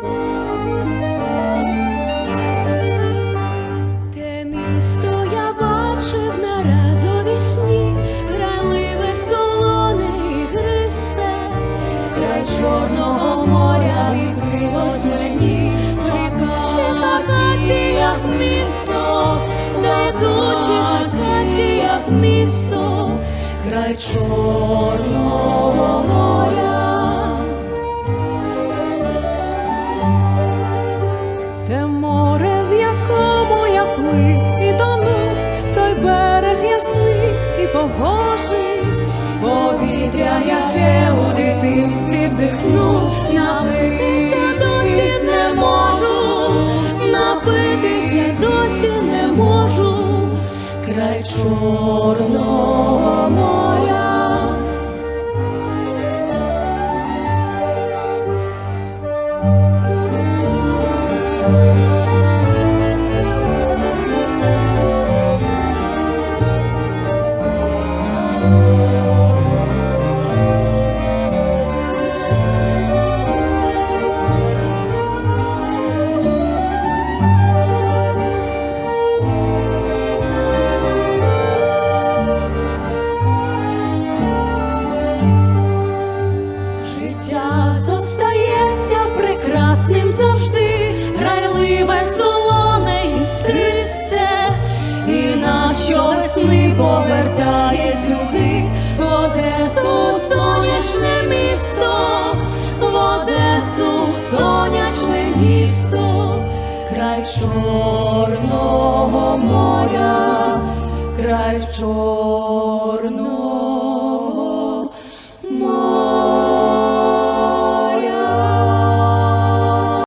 Те місто я бачив на разові сні, граливе солоне і край Чорного моря відкрилось мені, летучих акаціях місто, летучих акаціях місто, край Чорного і Повітря, яке у дитинстві вдихнув, напитися досі не можу, напитися досі не можу, край Чорного моря. Життя зостається прекрасним завжди, грайливе солоне сонячне місто, в Одесу сонячне місто, край Чорного моря, край Чорного.